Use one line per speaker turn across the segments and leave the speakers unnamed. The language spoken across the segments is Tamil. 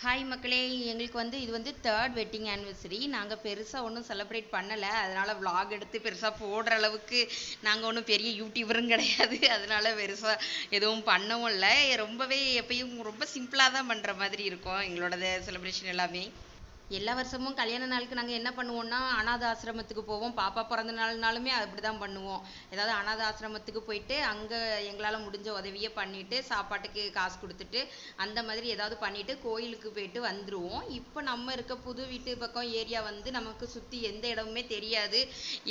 ஹாய் மக்களே. எங்களுக்கு வந்து இது வந்து தேர்ட் வெட்டிங் ஆனிவர்சரி நாங்கள் பெருசாக ஒன்றும் செலிப்ரேட் பண்ணலை. அதனால் விலாக் எடுத்து பெருசாக போடுற அளவுக்கு நாங்கள் ஒன்றும் பெரிய யூடியூபரும் கிடையாது. அதனால் பெருசாக எதுவும் பண்ணவும் இல்லை. ரொம்பவே எப்பயும் ரொம்ப சிம்பிளாக தான் பண்ணுற மாதிரி இருக்கும் எங்களோட செலிப்ரேஷன் எல்லாமே. எல்லா வருஷமும் கல்யாண நாளுக்கு நாங்கள் என்ன பண்ணுவோம்னா அனாத ஆசிரமத்துக்கு போவோம். பாப்பா பிறந்த நாள்னாலுமே அப்படி தான் பண்ணுவோம். ஏதாவது அனாத ஆசிரமத்துக்கு போயிட்டு அங்கே எங்களால் முடிஞ்ச உதவியை பண்ணிட்டு சாப்பாட்டுக்கு காசு கொடுத்துட்டு அந்த மாதிரி ஏதாவது பண்ணிட்டு கோயிலுக்கு போயிட்டு வந்துருவோம். இப்போ நம்ம இருக்க புது வீட்டு பக்கம் ஏரியா வந்து நமக்கு சுற்றி எந்த இடமுமே தெரியாது.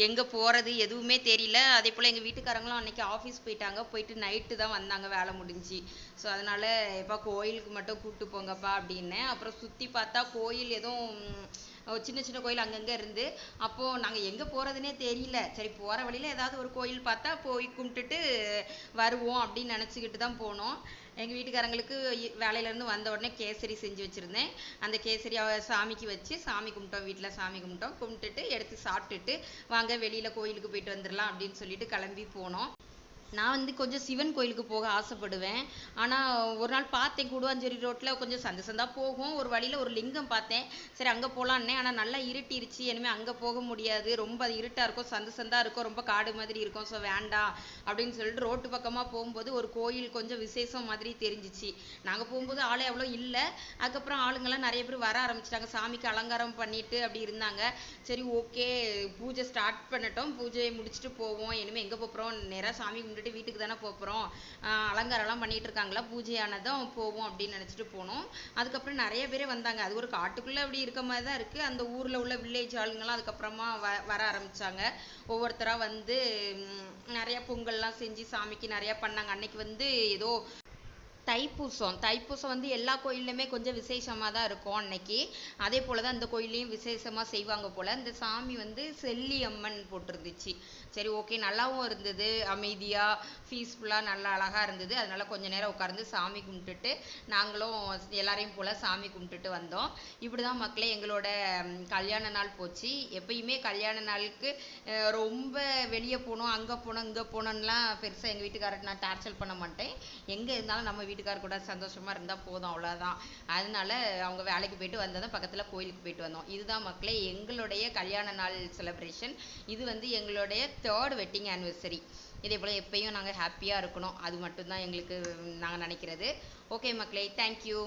எங்கே போகிறது எதுவுமே தெரியல. அதே போல் எங்கள் வீட்டுக்காரங்களும் அன்னைக்கு ஆஃபீஸ் போயிட்டாங்க. போயிட்டு நைட்டு தான் வந்தாங்க வேலை முடிஞ்சு. ஸோ அதனால் எப்பா கோயிலுக்கு மட்டும் கூப்பிட்டு போங்கப்பா அப்படின்னேன் அப்புறம் சுற்றி பார்த்தா கோயில் எதுவும் சின்ன சின்ன கோயில் அங்கங்கே இருந்து அப்போது நாங்கள் எங்கே போகிறதுனே தெரியல. சரி போகிற வழியில் ஏதாவது ஒரு கோயில் பார்த்தா போய் கும்பிட்டுட்டு வருவோம் அப்படின்னு நினச்சிக்கிட்டு தான் போனோம். எங்கள் வீட்டுக்காரங்களுக்கு வேலையிலேருந்து வந்த உடனே கேசரி செஞ்சு வச்சுருந்தேன். அந்த கேசரி சாமிக்கு வச்சு சாமி கும்பிட்டோம் வீட்டில் சாமி கும்பிட்டோம். கும்பிட்டுட்டு எடுத்து சாப்பிட்டுட்டு வாங்க வெளியில் கோயிலுக்கு போயிட்டு வந்துடலாம் அப்படின்னு சொல்லிட்டு கிளம்பி போனோம். நான் வந்து கொஞ்சம் சிவன் கோயிலுக்கு போக ஆசைப்படுவேன். ஆனால் ஒரு நாள் பார்த்தேன் கூடுவாஞ்சேரி ரோட்டில் கொஞ்சம் சந்து சந்தா போகும். ஒரு வழியில் ஒரு லிங்கம் பார்த்தேன். சரி அங்கே போகலான்னே ஆனால் நல்லா இருட்டிருச்சு. இனிமேல் அங்கே போக முடியாது. ரொம்ப அது இருட்டாக இருக்கும் சந்து சந்தா இருக்கும் ரொம்ப காடு மாதிரி இருக்கும். ஸோ வேண்டாம் அப்படின்னு சொல்லிட்டு ரோட்டு பக்கமாக போகும்போது ஒரு கோயில் கொஞ்சம் விசேஷம் மாதிரி தெரிஞ்சிச்சு. நாங்கள் போகும்போது ஆளே அவ்வளோ இல்லை. அதுக்கப்புறம் ஆளுங்கெல்லாம் நிறைய பேர் வர ஆரம்பிச்சிட்டாங்க. சாமிக்கு அலங்காரம் பண்ணிட்டு அப்படி இருந்தாங்க. சரி ஓகே. பூஜை ஸ்டார்ட் பண்ணட்டும். பூஜையை முடிச்சுட்டு போவோம். இனிமேல் எங்கே போகிறோம் நேராக சாமி சொல்லிட்டு வீட்டுக்கு தானே போகிறோம் அலங்காரம்லாம் பண்ணிட்டு இருக்காங்களா பூஜையானதும் போவோம் அப்படின்னு நினச்சிட்டு போனோம். அதுக்கப்புறம் நிறைய பேர் வந்தாங்க. அது ஒரு காட்டுக்குள்ளே அப்படி இருக்க மாதிரி தான் இருக்குது அந்த ஊரில் உள்ள வில்லேஜ் ஆளுங்கெல்லாம் அதுக்கப்புறமா வ வர ஆரம்பிச்சாங்க. ஒவ்வொருத்தராக வந்து நிறையா பொங்கல்லாம் செஞ்சு சாமிக்கு நிறையா பண்ணாங்க. அன்னைக்கு வந்து ஏதோ தைப்பூசம். தைப்பூசம் வந்து எல்லா கோயில்லையுமே கொஞ்சம் விசேஷமாக தான் இருக்கும் அன்னைக்கு. அதே போல் தான் இந்த கோயில்லையும் விசேஷமாக செய்வாங்க போல். இந்த சாமி வந்து செல்லி அம்மன் போட்டிருந்துச்சு. சரி ஓகே நல்லாவும் இருந்தது. அமைதியாக பீஸ்ஃபுல்லாக நல்லா அழகாக இருந்தது. அதனால கொஞ்ச நேரம் உட்கார்ந்து சாமி கும்பிட்டுட்டு நாங்களும் எல்லாரையும் போல் சாமி கும்பிட்டுட்டு வந்தோம். இப்படி தான் மக்களே எங்களோட கல்யாண நாள் போச்சு. எப்பயுமே கல்யாண நாளுக்கு ரொம்ப வெளியே போகணும் அங்கே போகணும் இங்கே போகணும்லாம் பெருசாக எங்கள் வீட்டுக்காரர்கிட்ட நான் டார்ச்சர் பண்ண மாட்டேன். எங்கே இருந்தாலும் நம்ம வீட்டுக்கார் கூட சந்தோஷமா இருந்தால் போதும் அவ்வளோதான் அதனால அவங்க வேலைக்கு போயிட்டு வந்ததும் பக்கத்தில் கோயிலுக்கு போயிட்டு வந்தோம். இதுதான் மக்களே எங்களுடைய கல்யாண நாள் செலிப்ரேஷன் இது வந்து எங்களுடைய தேர்ட் வெட்டிங் ஆனிவர்சரி இதே போல் எப்பயும் நாங்கள் ஹாப்பியாக இருக்கணும். அது மட்டும்தான் எங்களுக்கு நாங்கள் நினைக்கிறது. ஓகே மக்களே தேங்க்யூ